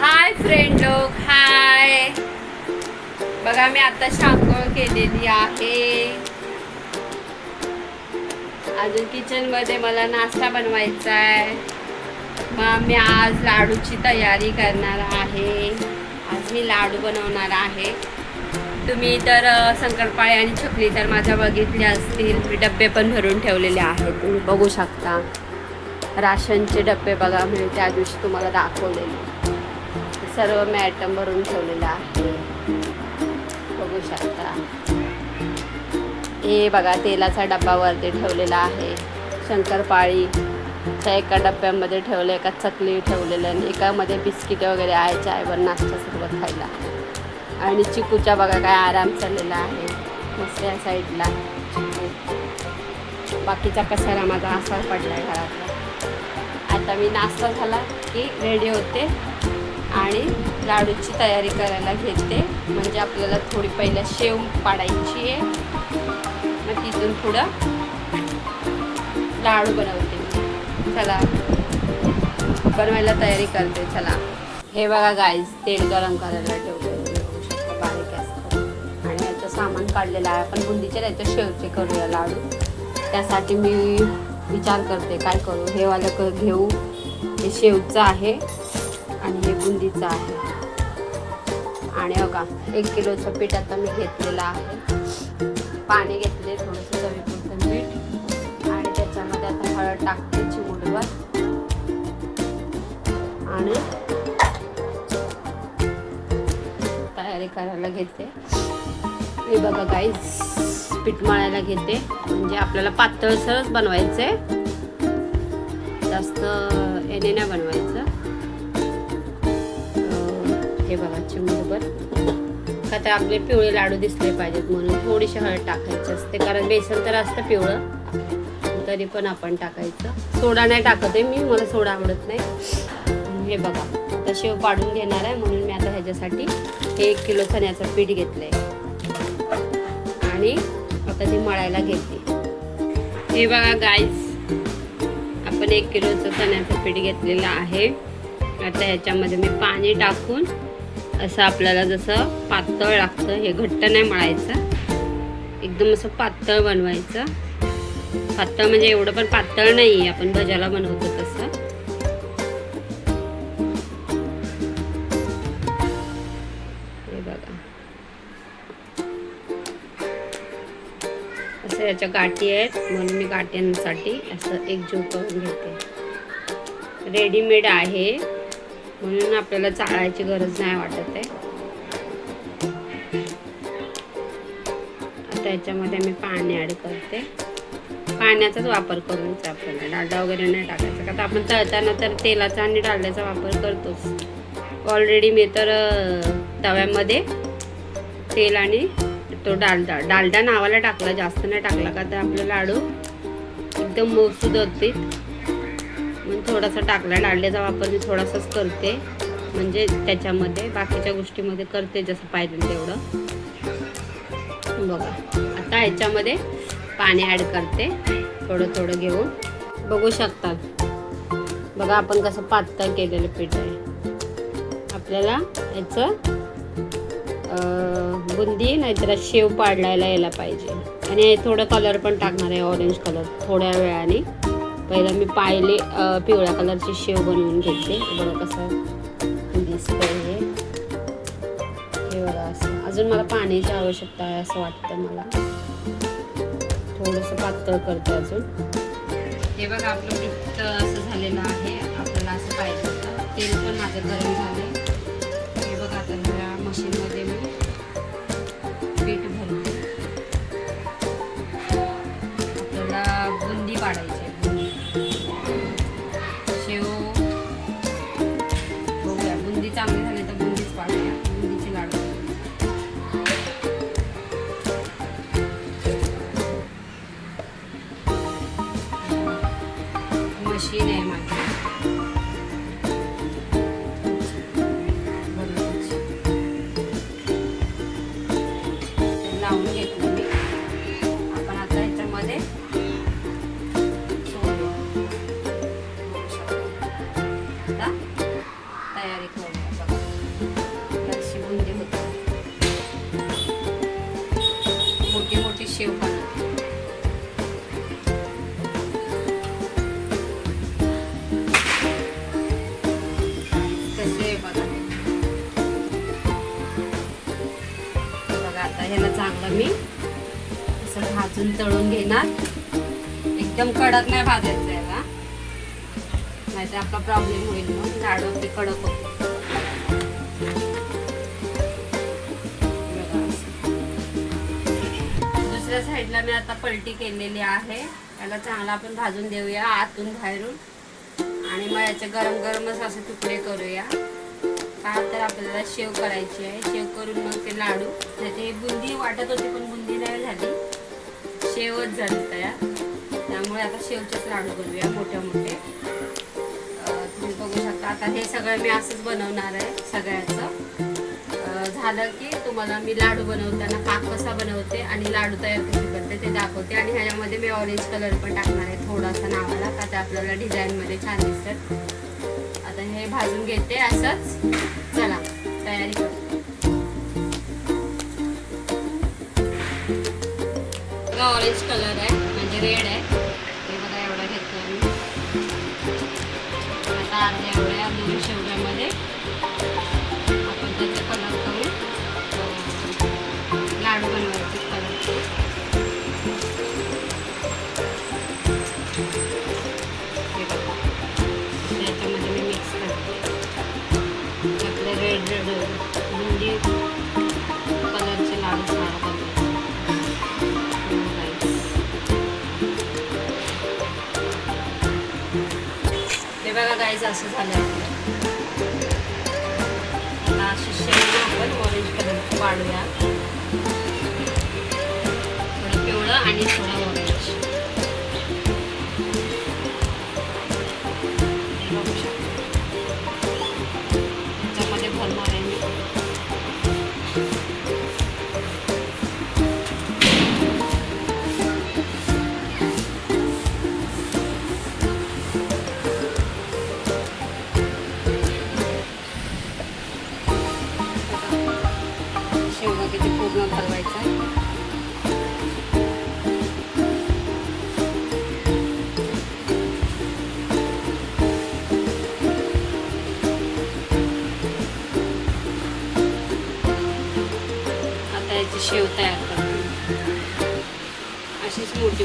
Hi friend लोक हाय. बघा मी आता शांघोळ केलेली आहे. अजून किचनमध्ये मला नाश्ता बनवायचा आहे मग मी आज लाडूची तयारी करणार आहे. आज मी लाडू बनवणार आहे. तुम्ही तर अ, आणि चकली तर माझ्या बघितल्या असतील. मी डबे पण भरून ठेवलेले आहेत. तुम्ही बघू शकता. राशनचे डबे बघा मी त्या दिवशी तुम्हाला दाखवलेले. सर्व मी आयटम भरून ठेवलेलं आहे. बघू शकता. हे बघा तेलाचा डब्बा वरती ठेवलेला आहे. शंकरपाळी त्या एका डब्यामध्ये ठेवलं एका चकली ठेवलेलं आणि एकामध्ये बिस्किट वगैरे आहे चायवर नाश्त्यासोबत खायला. आणि चिकूचा बघा काय आराम चाललेला आहे. दुसऱ्या साईडला. चिकू बाकीचा कसारा माझा असा पडला आहे घरातला. आता मी नाश्ता झाला की रेडी होते. आणि लाडूची तयारी करायला घेते. म्हणजे आपल्याला थोडी पहिलं शेव पाडायची आहे. मग तिथून पुढं लाडू बनवते चला. बनवायला तयारी करते. चला. हे बघा गाईज तेल गरम करायला ठेवते. बारीक असतं आणि याचं सामान काढलेलं आहे. आपण बुंदीचे नाही तर शेवचे करूया लाडू. त्यासाठी मी विचार करते काय करू? हे वालं क घेऊ. हे शेवचं आहे. आणि हे बुंदीचं आहे. आणि बघा एक किलोचं पीठ आता मी घेतलेलं आहे. पाणी घेतले थोडंसं चवीपुरतं मीठ. आणि त्याच्यामध्ये आता हळद टाकते चिमुडवर आणि तयारी करायला घेते. हे बघा गाईस पीठ मळायला घेते. म्हणजे आपल्याला पातळसरच बनवायचं आहे जास्त याने नाही बनवायचं. हे बघा चिमूटभर का तर आपले पिवळे लाडू दिसले पाहिजेत म्हणून थोडीशी हळद टाकायची असते कारण बेसन तर असतं पिवळं. तरी पण आपण टाकायचं. सोडा नाही टाकत आहे मी मला सोडा आवडत नाही. हे बघा आता शेव पाडून घेणार आहे म्हणून मी आता ह्याच्यासाठी हे एक किलो चण्याचं पीठ घेतलं आहे आणि आता ते मळायला घेते. हे बघा गाईस आपण एक किलोचं चण्याचं पीठ घेतलेलं आहे. आता ह्याच्यामध्ये मी पाणी टाकून असं आपल्याला जसं पातळ लागतं हे घट्ट नाही मळायचं. एकदम असं पातळ बनवायचं. पातळ म्हणजे एवढं पण पातळ नाही आहे आपण भज्याला बनवतो तसं. हे बघा. असं याच्या गाठी आहेत म्हणून मी गाठ्यांसाठी असं एकजीव करून घेते. रेडीमेड आहे. म्हणून आपल्याला चाळायची गरज नाही वाटत आहे. आता याच्यामध्ये मी पाणी ॲड करते. पाण्याचाच वापर करूनच आपल्याला डालडा वगैरे नाही टाकायचा. का तर आपण तळताना तर तेलाचा आणि डालड्याचा वापर करतोच. ऑलरेडी मी तर तव्यामध्ये तेल आणि तो डालडा डालडा नावाला टाकला जास्त नाही टाकला का तर आपलं लाडू एकदम मऊसूद होतील थोडासा टाकला. डाळल्याचा वापर मी थोडासाच करते. म्हणजे त्याच्यामध्ये बाकीच्या गोष्टीमध्ये करते जसं पाहिजे तेवढं. बघा. आता ह्याच्यामध्ये पाणी ॲड करते. थोडं थोडं घेऊन. बघू शकतात. बघा आपण कसं पातळ केलेलं पीठ आहे. आपल्याला याचं बुंदी नाहीतर शेव पाडलायला यायला पाहिजे. आणि थोडं कलर पण टाकणार आहे ऑरेंज कलर थोड्या वेळाने. पहिलं मी पाहिले पिवळ्या कलरची शेव बनवून घेते. बघा कसं दिसतंय हे. हे बघा असं. अजून मला पाण्याची आवश्यकता आहे असं वाटतं मला. थोडंसं पातळ करते अजून. हे बघा आपलं पित्त असं झालेलं आहे. आपल्याला असं पाहिजे तेल पण माझं गरम झालं तळून एकदम कडक नाही भाजायचं याला नाही तर आपला प्रॉब्लेम होईल मग. झाडं ते कडक होते. दुसऱ्या साईडला मी आता पलटी केलेली आहे. त्याला चांगला आपण भाजून देऊया आतून बाहेरून. आणि मग याचे गरम गरमच असे तुकडे करूया. का तर आपल्याला शेव करायची आहे. शेव करून मग ते लाडू. नाही ते बुंदी वाटत होती पण बुंदी नाही झाली. शेवच झाली तयार. त्यामुळे आता शेवचेच लाडू बनवूया मोठे मोठे. तुम्ही बघू शकता आता हे सगळं मी असंच बनवणार आहे सगळ्याचं. झालं की तुम्हाला मी लाडू बनवताना पाक कसा बनवते आणि लाडू तयार कशी करते ते दाखवते. आणि ह्याच्यामध्ये मी ऑरेंज कलर पण टाकणार आहे थोडासा नावाला का ते आपल्याला डिझाईनमध्ये छान दिसतात. आता हे भाजून घेते असंच. चला तयारी करते बघा ऑरेंज कलर आहे म्हणजे रेड आहे. हे बघा एवढा घेतला मी. आता अर्ध्या एवढ्या दोन शेवड्या गाईज असं झालं. आपलं आता अशी शेंगा आपण ऑरेंज कलर वाढूया. थोडं पिवळं आणि थोडं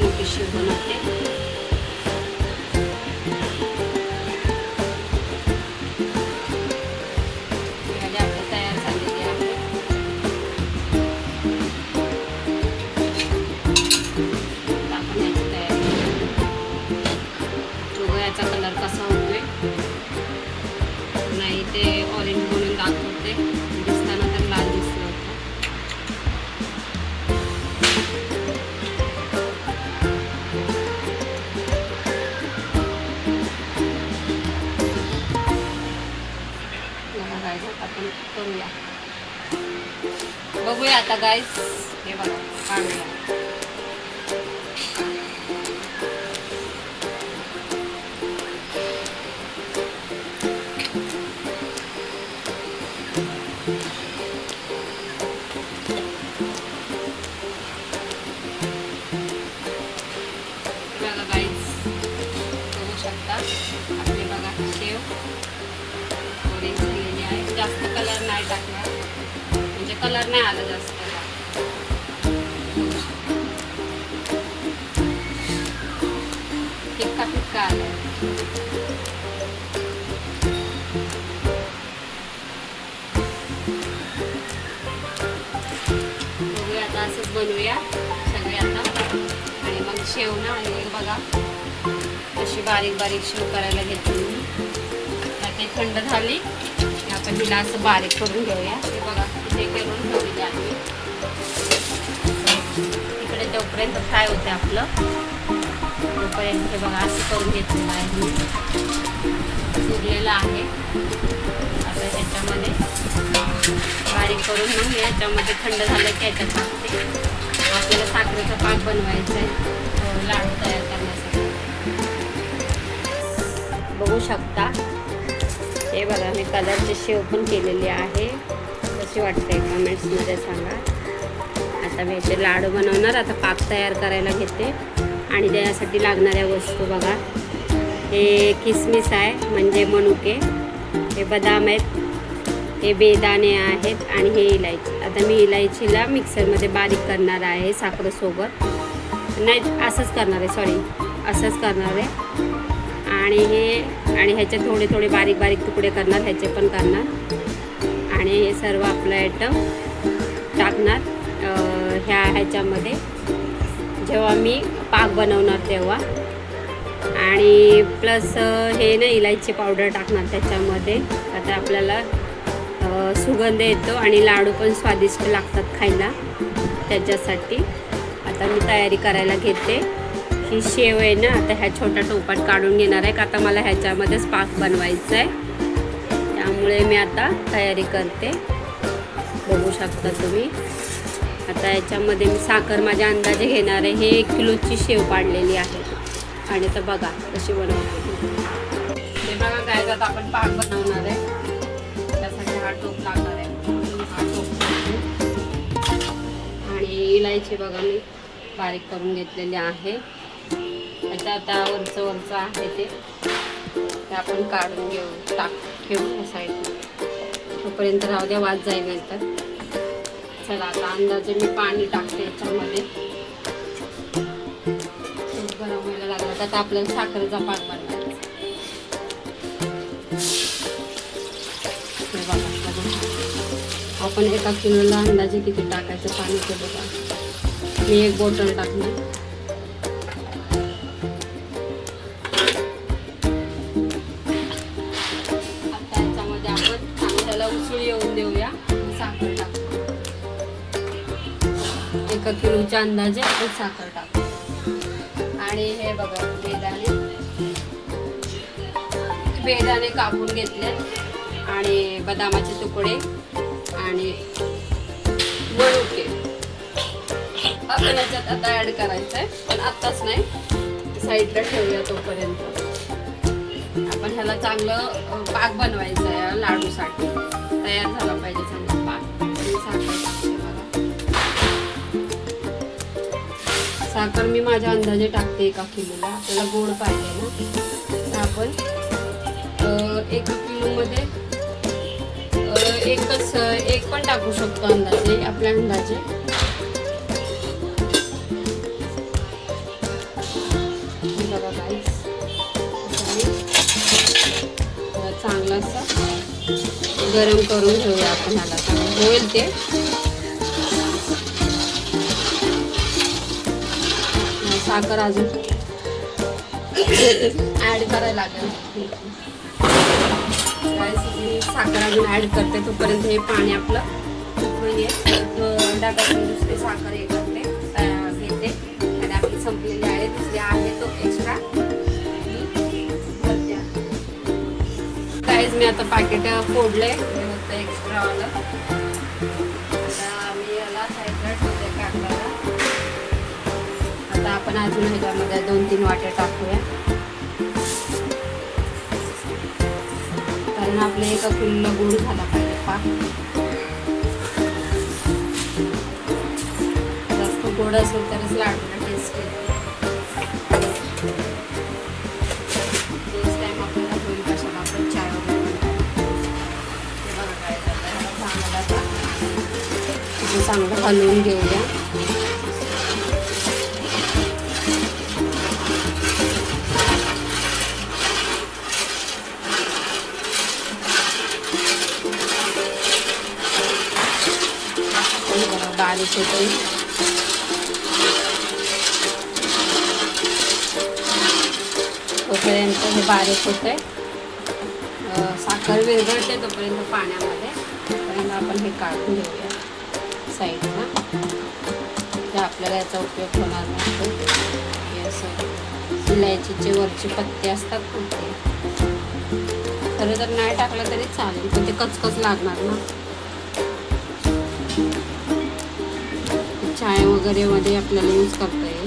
बघू याचा कलर कसा होतोय नाही ते ऑरेंज आपण करूया. बघूया आता गाईस हे बघा काढूया बनवूया सगळे आता. आणि मग शेव ना आणि बघा अशी बारीक बारीक शेव करायला घेतली मी. आता ते थंड झाली. आपण हिला असं बारीक करून घेऊया. ते बघा ते करून ठेवलेली आहे. इकडे तोपर्यंत फ्राय होते आपलं तोपर्यंत हे बघा असं करून घेतलेलं आहे मी. उरलेलं आहे. आता त्याच्यामध्ये बारीक करून मग याच्यामध्ये थंड झालं की याच्यात टाकते. आपल्याला साखरेचं पाक बनवायचं आहे हो, लाडू तयार करण्यासाठी. बघू शकता. हे बघा मी कलरची शेव पण केलेली आहे. कशी वाटते कमेंट्समध्ये सांगा. आता मी याचे लाडू बनवणार. आता पाक तयार करायला घेते. आणि त्यासाठी लागणाऱ्या वस्तू बघा. हे किसमिस आहे म्हणजे मनुके. हे बदाम आहेत. हे बेदाणे आहेत आणि हे इलायची. आता मी इलायचीला मिक्सरमध्ये बारीक करणार आहे साखरेसोबत नाही असंच करणार आहे सॉरी असंच करणार आहे. आणि हे आणि ह्याचे थोडे थोडे बारीक बारीक तुकडे करणार ह्याचे पण करणार. आणि हे सर्व आपलं आयटम टाकणार ह्या ह्याच्यामध्ये. जेव्हा मी पाक बनवणार तेव्हा. आणि प्लस हे ना इलायची पावडर टाकणार त्याच्यामध्ये. आता आपल्याला सुगंध येतो आणि लाडू पण स्वादिष्ट लागतात खायला. त्याच्यासाठी आता मी तयारी करायला घेते. ही शेव आहे ना आता ह्या छोट्या टोपात काढून घेणार आहे. का आता मला ह्याच्यामध्येच पाक बनवायचा आहे त्यामुळे मी आता तयारी करते. बघू शकता तुम्ही. आता याच्यामध्ये मी साखर माझ्या अंदाजे घेणार आहे. हे एक किलोची शेव पाडलेली आहे. आणि तर बघा कशी बनवते हे बघा काय आता आपण पाक बनवणार आहे. हा टोप लागणार आहे. हा टोप आणि इलायची बघा मी बारीक करून घेतलेली आहे. त्याच्या आता वरचं वरचं आहे ते. ते आपण काढून घेऊ टाक ठेवू या साईडला तोपर्यंत राहू द्या वाज जाईल नंतर. चला आता अंदाजे मी पाणी टाकते याच्यामध्ये. गरम व्हायला लागलं तर आपल्याला साखरेचा पाक बनवायचा. आपण एका किलोला अंदाजे किती टाकायचं? पाणी ते बघा. मी एक बॉटल टाकली. आता याच्यामध्ये आपण चांगल्याला उसळी येऊन देऊया. साखर टाकू एका किलोच्या अंदाजे आपण साखर टाकू आणि हे बघा बेदाने बेदाणे कापून घेतले आणि बदामाचे तुकडे. आणि मनुके आपण याच्यात आता ऍड करायचं आहे पण आत्ताच नाही. साईडला ठेवूया तोपर्यंत. आपण ह्याला चांगलं पाक बनवायचं आहे लाडूसाठी. तयार झाला पाहिजे चांगला पाक. साखर मी माझ्या अंदाजे टाकते एका किलोला. आपल्याला गोड पाहिजे ना. तर आपण एका किलोमध्ये एकच एक पण टाकू शकतो अंदाजे आपल्या अंदाजे. हे चांगलं असं. गरम करून घेऊया आपण ह्याला चांगलं होईल ते. साखर अजून ॲड करायला लागेल. मी साखर अजून ऍड करते. तोपर्यंत हे पाणी आपलं म्हणजे, उकळून येईल दुसरी साखर हे करते घेते. आणि आपली संपलेली आहे दुसरी आहे तो एक्स्ट्रा काहीच मी आता पाकिट फोडलं. आहे होतं एक्स्ट्रा वालं. आता मी याला साईडला ठेवते कागदाला. आता आपण अजून ह्याच्यामध्ये दोन तीन वाटे टाकूया. कारण आपलं एका किलोला गोड झाला पाहिजे पाक जास्त गोड असेल तरच लाडूला टेस्ट येते चांगलं हलवून घेऊया. बारीक होतं तोपर्यंत हे बारीक होतंय. आहे साखर विरघळते तोपर्यंत पाण्यामध्ये. तोपर्यंत आपण हे काढून घेऊया साईडला. ते आपल्याला याचा उपयोग होणार नसतो. हे असं इलायचीचे वरचे पत्ते असतात ना ते. खरं तर नाही टाकलं तरी चालेल. पण ते कचकच लागणार ना. शाळे वगैरेमध्ये आपल्याला यूज करता येईल.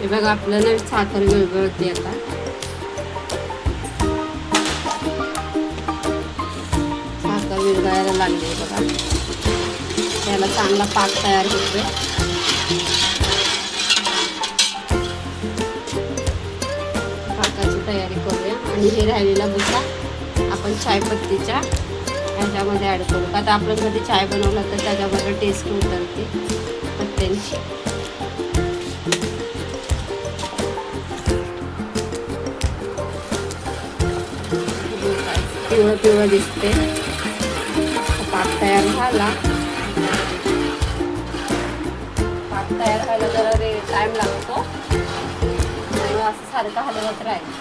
हे बघा आपल्याला साखर गळबळते आता. साखर विरघळायला बघा. त्याला चांगला पाक तयार होतोय. पाकाची तयारी करूया. आणि हे राहिलेला भुसा आपण चायपत्तीच्या ह्याच्यामध्ये ॲड करू. का आता आपण कधी चाय बनवला तर त्याच्यामध्ये टेस्ट उतरते पत्त्यांची. पिवळं पिवळं दिसते पाक तयार झाला. पाक तयार व्हायला जरा रे टाईम लागतो. त्यामुळे असं सारखं हलवत राहील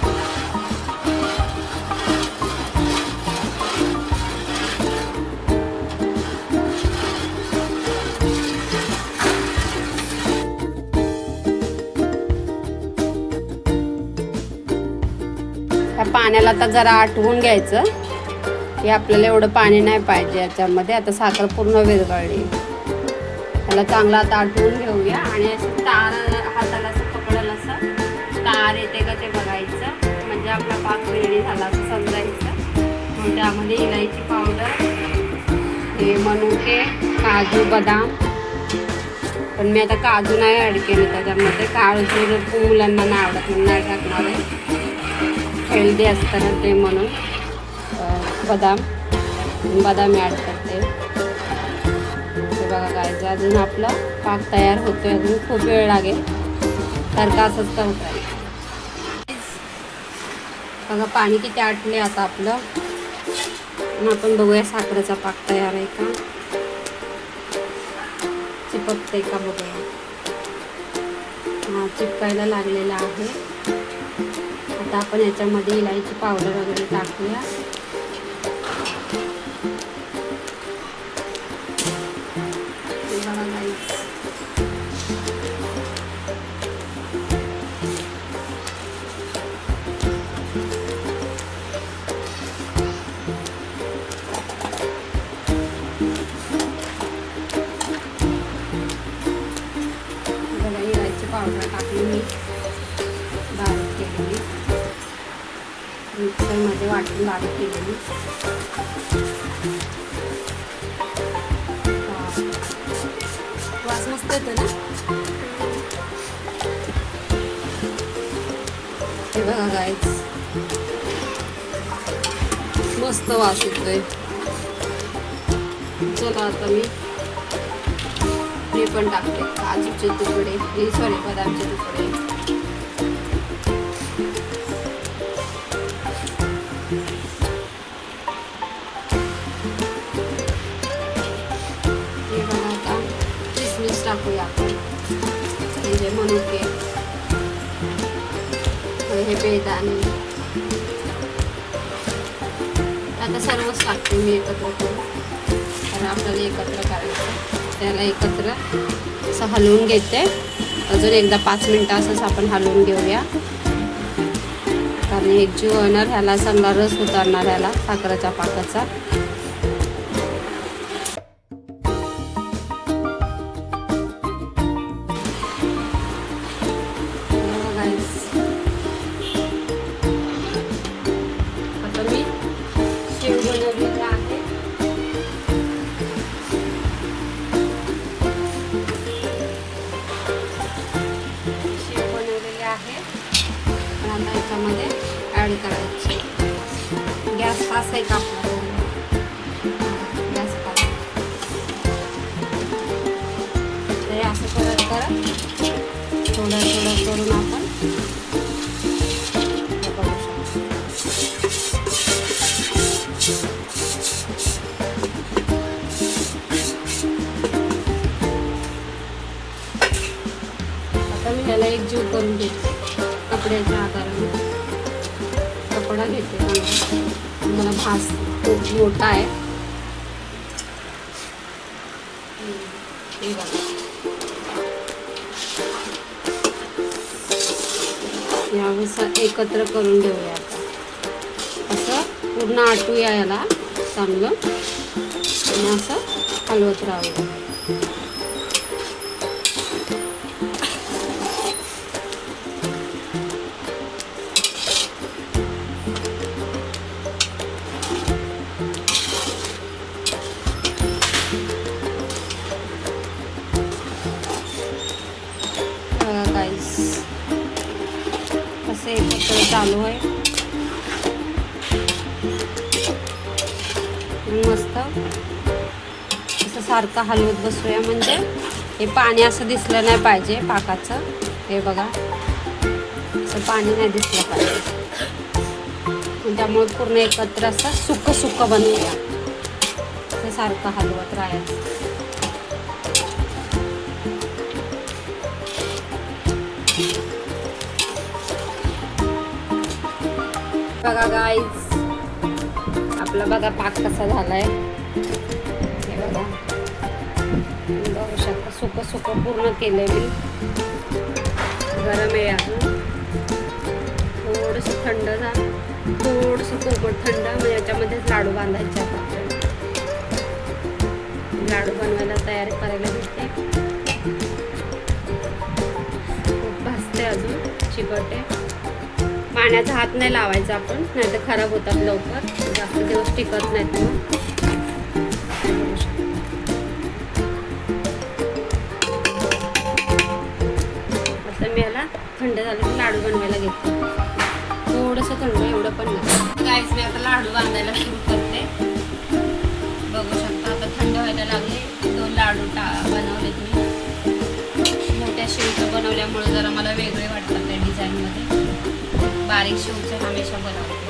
त्या पाण्याला आता जरा आटवून घ्यायचं. की आपल्याला एवढं पाणी नाही पाहिजे याच्यामध्ये. आता साखर पूर्ण विरघळली. त्याला चांगला आता आटवून घेऊया. आणि असं तार हाताला असं पकडलं असं तार येते का ते बघायचं. म्हणजे आपला पाक रेडी झाला असं समजायचं. मग त्यामध्ये इलायची पावडर हे मनुके काजू बदाम. पण मी आता काजू नाही ॲड केले. त्याच्यामध्ये काजू मुलांना नाही आवडत म्हणून नाही टाकणार आहे. हेल्दी असतं ते म्हणून. बदाम बदाम ॲड करते. हे बघा गायचं अजून आपलं पाक तयार होतोय अजून खूप वेळ लागेल. सारखं असंच करत राहील बघा पाणी किती आटले आता आपलं. आपण बघूया साखरेचा पाक तयार आहे का? चिपकते का बघूया. हा चिपकायला लागलेला आहे. आता आपण याच्यामध्ये इलायची पावडर वगैरे टाकूया. वास मस्त येतो ना हे बघा गायच मस्त वास येतोय. चला आता मी हे पण टाकते. काजूचे तुकडे. सॉरी बदामचे तुकडे. म्हणजे मनुके हे बेदाणे आता सर्वच टाकते मी एकत्र करून. कारण आपल्याला एकत्र करायचं त्याला एकत्र असं हलवून घेते. अजून एकदा पाच मिनटं असंच आपण हलवून घेऊया. कारण एक जीव होणार ह्याला चांगला रस उतरणार ह्याला साखरेच्या पाकाचा. गॅस पास आहे का आपला गॅस पास ते असं करत करत थोडं थोडं करून आपण हे आता मी ह्याला एक जीव करून घेते कपड्याच्या आकाराने मला भास खूप मोठा आहे. हम्म, एकत्र करून घेऊया आता. असं पूर्ण आटूया याला चांगलं. आणि असं हलवत राहूया. सारखं हलवत बसूया. म्हणजे हे पाणी असं दिसलं नाही पाहिजे पाकाचं. हे बघा. असं पाणी नाही दिसलं पाहिजे. त्यामुळे पूर्ण एकत्र असं सुकं सुकं बनवूया. ते सारखं हलवत राहायचं. बघा गाईज आपला बघा पाक कसा झालाय. सुकं सुकं पूर्ण केलंय मी गरम आहे अजून थोडंसं थंड झालं. थोडंसं कोकट थंड मग याच्यामध्येच लाडू बांधायचे लाडू बनवायला तयारी करायला भेटते. खूप भाजते अजून चिकटे पाण्याचा हात नाही लावायचा आपण नाही तर खराब होतात लवकर. जास्त दिवस टिकत नाहीत मग. थंड झालं की लाडू बनवायला घेते. थोडंसं थंड एवढं पण नाही. मी आता लाडू बांधायला सुरू करते. बघू शकता आता थंड व्हायला लागले. दोन लाडू टा बनवलेत मी. मोठ्या शिवचं बनवल्यामुळे जरा मला वेगळे वाटतात त्या डिझाईनमध्ये बारीक शेवचं हमेशा बनवते.